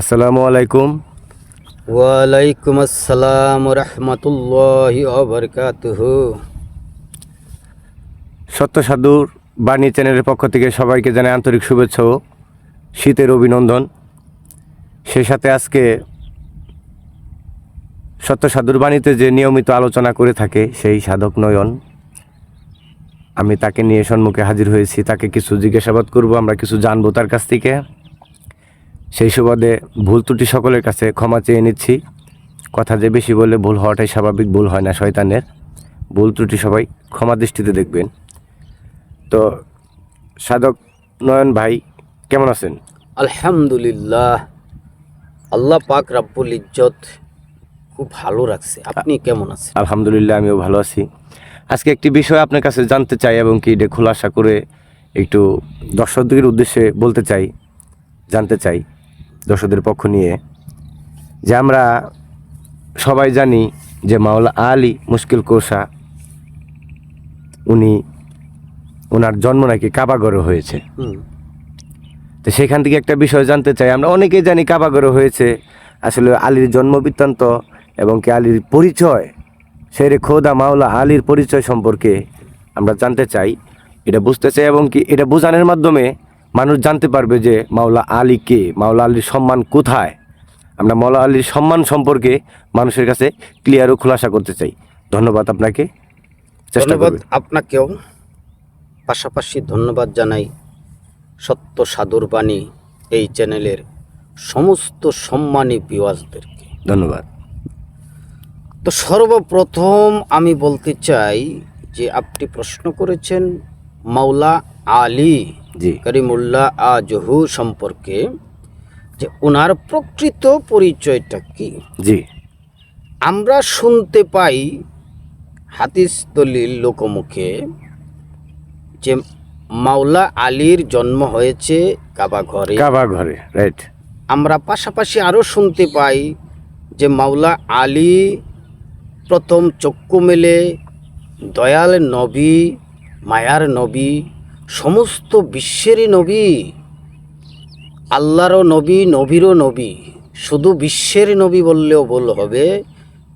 আসসালামু আলাইকুম। ওয়ালাইকুম আসসালাম রহমতুল্লাহ অবরকাতুহ সত্য সাধুর বাণী চ্যানেলের পক্ষ থেকে সবাইকে জানাই আন্তরিক শুভেচ্ছা ও শীতের অভিনন্দন। সেই সাথে আজকে সত্য সাধুর বাণীতে যে নিয়মিত আলোচনা করে থাকে সেই সাধক নয়ন আমি তাকে নিয়ে সম্মুখে হাজির হয়েছি তাকে কিছু জিজ্ঞাসাবাদ করব আমরা কিছু জানব তার কাছ থেকে। সেই সুবাদে ভুল ত্রুটি সকলের কাছে ক্ষমা চেয়ে নিচ্ছি। কথা যে বেশি বলে ভুল হওয়াটাই স্বাভাবিক ভুল হয় না শয়তানের। ভুল ত্রুটি সবাই ক্ষমা দৃষ্টিতে দেখবেন। তো সাধক নয়ন ভাই কেমন আছেন? আলহামদুলিল্লাহ। আল্লাহ পাক রাব্বুল ইজ্জত খুব ভালো রাখছে। আপনি কেমন আছেন? আলহামদুলিল্লাহ আমিও ভালো আছি। আজকে একটি বিষয় আপনার কাছে জানতে চাই এবং কি এটা খোলাসা করে একটু দর্শকদের উদ্দেশ্যে বলতে চাই জানতে চাই। দর্শকদের পক্ষ নিয়ে যে আমরা সবাই জানি যে মাওলা আলী মুশকিল কোষা উনি ওনার জন্ম নাকি কাবাগরে হয়েছে। তো সেখান থেকে একটা বিষয় জানতে চাই আমরা অনেকেই জানি কাবাগরে হয়েছে আসলে আলীর জন্ম বৃত্তান্ত এবং কি আলীর পরিচয় সেরে খোদা মাওলা আলীর পরিচয় সম্পর্কে আমরা জানতে চাই এটা বুঝতে চাই এবং কি এটা বোঝানোর মাধ্যমে মানুষ জানতে পারবে যে মাওলা আলী কে? মাওলা আলীর সম্মান কোথায়? আমরা মাওলা আলীর সম্মান সম্পর্কে মানুষের কাছে ক্লিয়ার ও খোলাসা করতে চাই। ধন্যবাদ আপনাকে। ধন্যবাদ আপনাকেও। পাশাপাশি ধন্যবাদ জানাই সত্য সাধুর বাণী এই চ্যানেলের সমস্ত সম্মানী বিওয়াজদেরকে ধন্যবাদ। তো সর্বপ্রথম আমি বলতে চাই যে আপনি প্রশ্ন করেছেন মাওলা আলী জি। করিমুল্লাহ আজহু সম্পর্কে যে ওনার প্রকৃত পরিচয়টা কি? জি। আমরা শুনতে পাই হাদিস দলিল লোকমুখে যে মাওলা আলীর জন্ম হয়েছে কাবা ঘরে। কাবা ঘরে রাইট আমরা পাশাপাশি আরও শুনতে পাই যে মাওলা আলী প্রথম চক্ষু মেলে দয়াল নবী মায়ার নবী সমস্ত বিশ্বেরই নবী। আল্লাহরও নবী নবীরও নবী। শুধু বিশ্বের নবী বললেও ভুল হবে।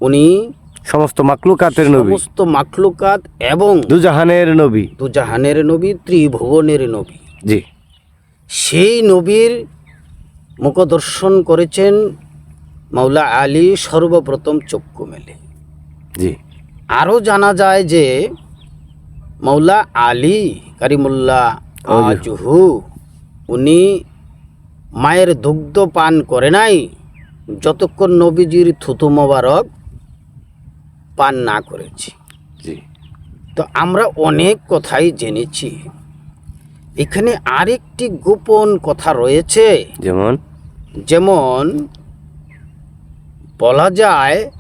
উনি সমস্ত মাকলুকাতের নবী। সমস্ত মাখলুকাত এবং দুজাহানের নবী। দুজাহানের নবী ত্রিভুবনের নবী। জি। সেই নবীর মুখদর্শন করেছেন মাওলা আলী সর্বপ্রথম চক্ষু মেলে। জি। আরও জানা যায় যে মাওলা আলী কারিমুল্লাহ আজহু উনি মায়ের দুগ্ধ পান করে নাই যতক্ষণ নবীজির থুতু মোবারক পান না করেছি। তো আমরা অনেক কথাই জেনেছি। এখানে আরেকটি গোপন কথা রয়েছে। যেমন? যেমন বলা যায়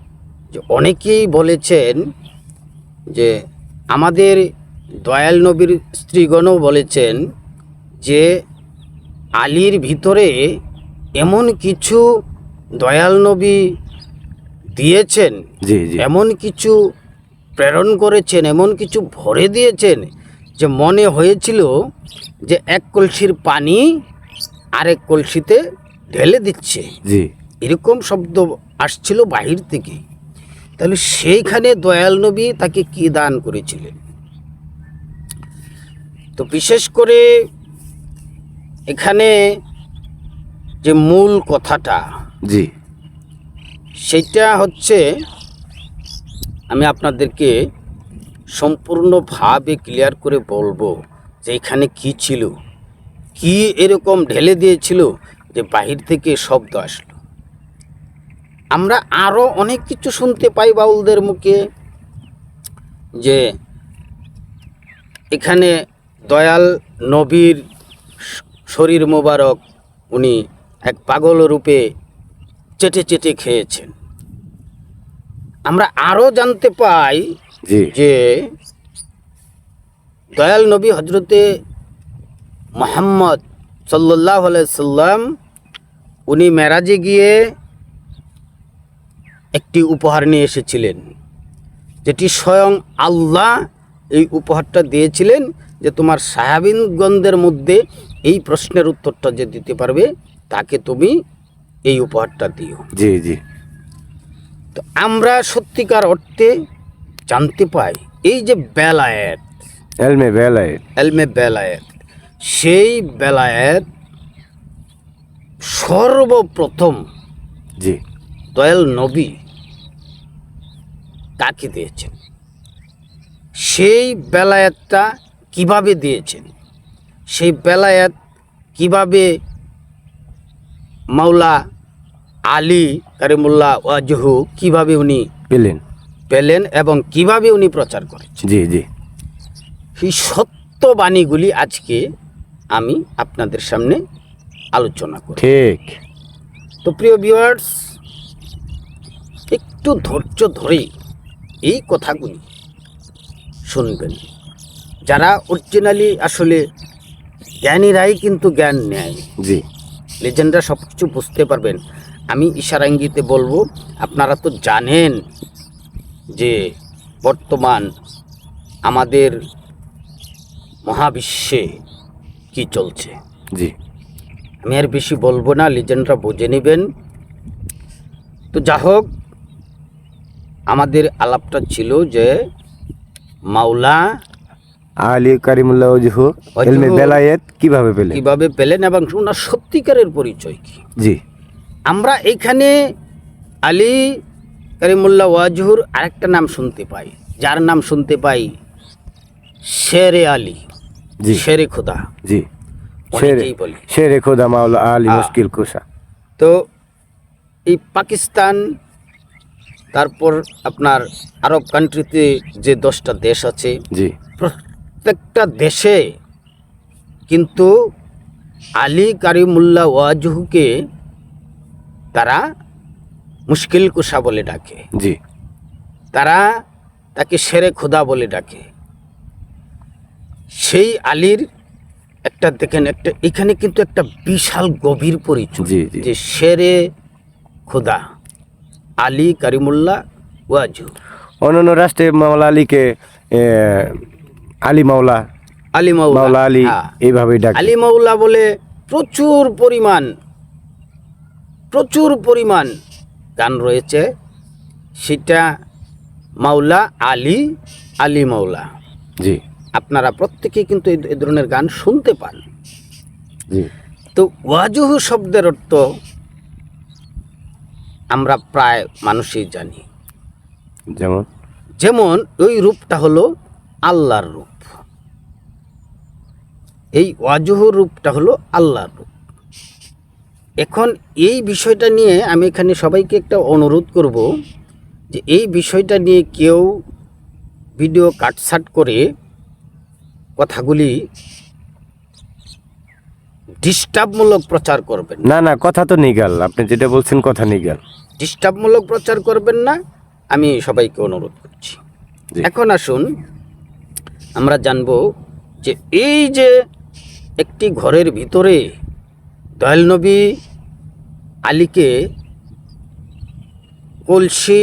যে অনেকেই বলেছেন যে আমাদের দয়াল নবীর স্ত্রীগণও বলেছেন যে আলীর ভিতরে এমন কিছু দয়াল নবী দিয়েছেন এমন কিছু প্রেরণ করেছেন এমন কিছু ভরে দিয়েছেন যে মনে হয়েছিল যে এক কলসির পানি আরেক কলসিতে ঢেলে দিচ্ছে। এরকম শব্দ আসছিল বাহির থেকে। তাহলে সেইখানে দয়াল নবী তাকে কি দান করেছিলেন? তো বিশেষ করে এখানে যে মূল কথাটা জি। সেটা হচ্ছে আমি আপনাদেরকে সম্পূর্ণভাবে ক্লিয়ার করে বলব যে এখানে কি ছিল কি এরকম ঢেলে দিয়েছিল যে বাহির থেকে শব্দ আসলো। আমরা আরও অনেক কিছু শুনতে পাই বাউলদের মুখে যে এখানে দয়াল নবীর শরীর মোবারক উনি এক পাগল রূপে চেটে চেটে খেয়েছেন। আমরা আরও জানতে পাই যে দয়াল নবী হজরতে মোহাম্মদ সাল্লাহ সাল্লাম উনি মেরাজে গিয়ে একটি উপহার নিয়ে এসেছিলেন যেটি স্বয়ং আল্লাহ এই উপহারটা দিয়েছিলেন। যে তোমার সাহাবিনগণদের মধ্যে এই প্রশ্নের উত্তরটা যে দিতে পারবে তাকে তুমি এই উপহারটা দিও। জি জি। তো আমরা সত্যিকার অর্থে জানতে পাই এই যে বেলায়েত এলমে বেলায় এলমে বেলায়েত সেই বেলায়েত সর্বপ্রথম জি। দয়াল নবী কাকে দিয়েছেন। সেই বেলায়েতটা কীভাবে দিয়েছেন? সেই বেলায়েত কীভাবে মাওলা আলী কারিমুল্লাহ ওয়াজহু কীভাবে উনি পেলেন। পেলেন এবং কীভাবে উনি প্রচার করেছেন? জি জি। সেই সত্য বাণীগুলি আজকে আমি আপনাদের সামনে আলোচনা করি ঠিক। তো প্রিয় ভিউয়ার্স একটু ধৈর্য ধরে এই কথাগুলি শুনবেন। যারা অরিজিনালি আসলে জ্ঞানীরাই কিন্তু জ্ঞান নেয়। জি। লেজেন্ডরা সব কিছু বুঝতে পারবেন। আমি ইশারা ইঙ্গিতে বলব আপনারা তো জানেন যে বর্তমান আমাদের মহাবিশ্বে কি চলছে। জি। আমি আর বেশি বলব না লিজেন্ডরা বুঝে নেবেন। তো যা হোক আমাদের আলাপটা ছিল যে মাওলা আলী কারিমুল্লাহ ওজহু এলমে। বেলায়েত কীভাবে পেলেন? কীভাবে পেলেন এবং ওনার সত্যিকারের পরিচয় কি? জি। আমরা এখানে আলী করিমুল্লাহ ওয়াজহুর আরেকটা নাম শুনতে পাই। যার নাম শুনতে পাই শেরে আলী। জি। শেরে খুদা। জি। শেরে খোদা মাওলা আলী। মুশকিল কুশা। তো এই পাকিস্তান তারপর আপনার আরব কান্ট্রিতে যে দশটা দেশ আছে জি। প্রত্যেকটা দেশে কিন্তু আলী কারিমুল্লা ওয়াজহুকে তারা মুশকিল কুশা বলে ডাকে। জি। তারা তাকে শেরে খোদা বলে ডাকে। সেই আলীর একটা দেখেন একটা এখানে কিন্তু একটা বিশাল গভীর পরিচয় যে সেরে খোদা আলী কারিমুল্লাহ ওয়াজু অন্যান্য রাষ্ট্রে মাওলা আলীকে আলী মাওলা। আলী মাওলা আলী হ্যাঁ। এইভাবেই ডাকে। আলী মাওলা বলে প্রচুর পরিমাণ প্রচুর পরিমাণ গান রয়েছে। সেটা মাওলা আলী আলী মাওলা। জি। আপনারা প্রত্যেকেই কিন্তু এই ধরনের গান শুনতে পান। জি। তো ওয়াজুহু শব্দের অর্থ আমরা প্রায় মানুষই জানি। যেমন? যেমন ওই রূপটা হলো আল্লাহর রূপ। এই ওয়াজুহুর রূপটা হলো আল্লাহর রূপ। এখন এই বিষয়টা নিয়ে আমি এখানে সবাইকে একটা অনুরোধ করব যে এই বিষয়টা নিয়ে কেউ ভিডিও কাটসাট করে কথাগুলি ডিস্টার্বমূলক প্রচার করবেন না। না কথা তো নিগাল। আপনি যেটা বলছেন কথা নিগাল। ডিস্টার্বমূলক প্রচার করবেন না আমি সবাইকে অনুরোধ করছি। এখন আসুন আমরা জানব যে এই যে একটি ঘরের ভিতরে দয়ালনবী আলীকে কলসি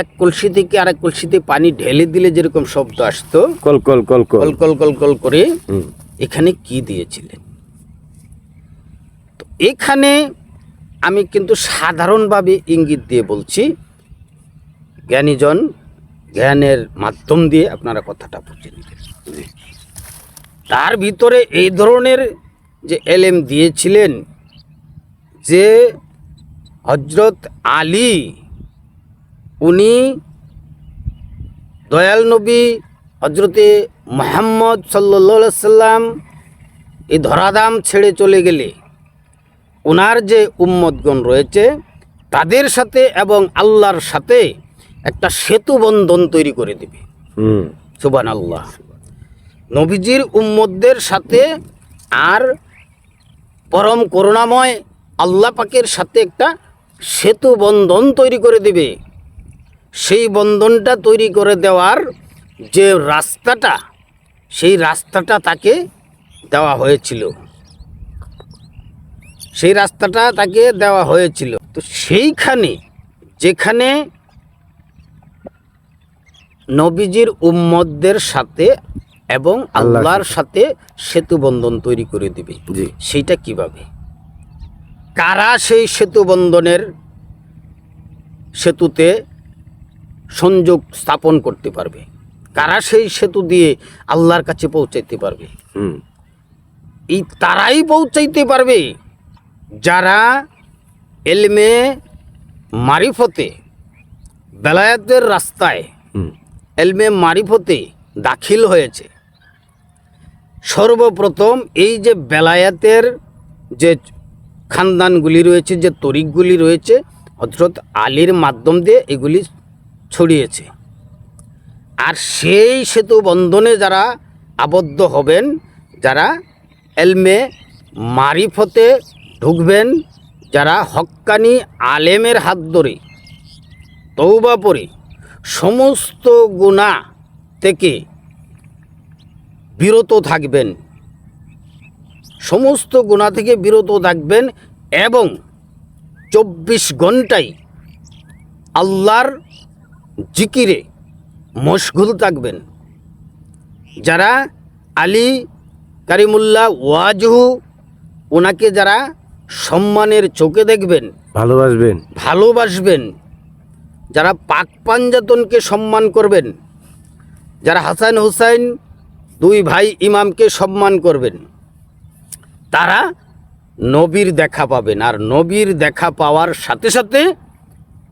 এক কলসি থেকে আরেক কলসিতে পানি ঢেলে দিলে যেরকম শব্দ আসতো কল কল কল কল। কল কল কল করে এখানে কি দিয়েছিলেন? তো এখানে আমি কিন্তু সাধারণভাবে ইঙ্গিত দিয়ে বলছি জ্ঞানীজন জ্ঞানের মাধ্যম দিয়ে আপনারা কথাটা বুঝে নিতে। তার ভিতরে এই ধরনের যে এলেম দিয়েছিলেন যে হজরত আলী উনি দয়াল নবী হজরতে মোহাম্মদ সাল্লা সাল্লাম এই ধরাধাম ছেড়ে চলে গেলে। ওনার যে উম্মতগণ রয়েছে তাদের সাথে এবং আল্লাহর সাথে একটা সেতু বন্ধন তৈরি করে দেবে। সুবান আল্লাহ নবীজির উম্মতদের সাথে আর পরম করুণাময় আল্লাহ পাকের সাথে একটা সেতু বন্ধন তৈরি করে দেবে। সেই বন্ধনটা তৈরি করে দেওয়ার যে রাস্তাটা, সেই রাস্তাটা তাকে দেওয়া হয়েছিল। সেই রাস্তাটা তাকে দেওয়া হয়েছিল। তো সেইখানে, যেখানে নবীজির উম্মতদের সাথে এবং আল্লাহর সাথে। সেতু বন্ধন তৈরি করে দিবে। সেইটা কীভাবে? কারা সেই সেতু বন্ধনের সেতুতে সংযোগ স্থাপন করতে পারবে? কারা সেই সেতু দিয়ে আল্লাহর কাছে পৌঁছাইতে পারবে? হুম। এই তারাই পৌঁছাইতে পারবে। যারা এলমে মারিফতে বেলায়াতের রাস্তায় হুম। এলমে মারিফতে দাখিল হয়েছে সর্বপ্রথম এই যে বেলায়াতের যে খানদানগুলি রয়েছে, যে তরিকগুলি রয়েছে হজরত আলীর মাধ্যম দিয়ে এগুলি ছড়িয়েছে। আর সেই সেতু বন্ধনে যারা আবদ্ধ হবেন, যারা এলমে মারিফতে ঢুকবেন, যারা হক্কানি আলেমের হাত ধরে তৌবা পরে সমস্ত গুণা থেকে বিরত থাকবেন। সমস্ত গুণা থেকে বিরত থাকবেন এবং চব্বিশ ঘন্টায় আল্লাহর জিকিরে মশগুল থাকবেন। যারা আলী কারিমুল্লাহ ওয়াজহু ওনাকে যারা সম্মানের চোখে দেখবেন ভালোবাসবেন। ভালোবাসবেন যারা পাক পাঞ্জাতনকে সম্মান করবেন যারা হাসান হুসাইন দুই ভাই ইমামকে সম্মান করবেন। তারা নবীর দেখা পাবেন আর নবীর দেখা পাওয়ার সাথে সাথে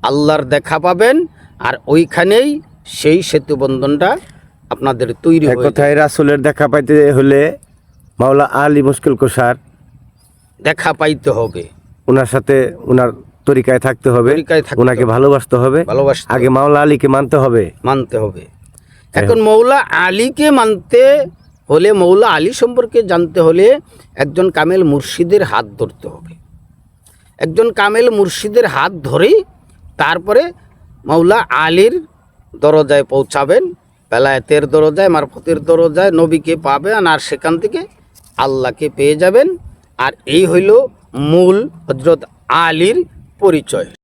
আল্লাহর দেখা পাবেন আর ওইখানেই সেই সেতু বন্ধনটা আপনাদের তৈরি কথায় রাসুলের দেখা পাইতে হলে মাওলা আলী মুশকিল কোষার দেখা পাইতে হবে। ওনার সাথে ওনার তরিকায় থাকতে হবে ওনাকে হবে। ভালোবাসতে হবে ভালোবাসতে আগে মাওলা আলীকে মানতে হবে। মানতে হবে। এখন মৌলা আলীকে মানতে হলে মৌলা আলী সম্পর্কে জানতে হলে একজন কামেল মুর্শিদের হাত ধরতে হবে। একজন কামেল মুর্শিদের হাত ধরেই তারপরে মৌলা আলীর দরজায় পৌঁছাবেন বেলায়েতের দরজায় মারফতের দরজায় নবীকে পাবেন আর সেখান থেকে আল্লাহকে পেয়ে যাবেন। আর এই হইল মূল হজরত আলীর পরিচয়।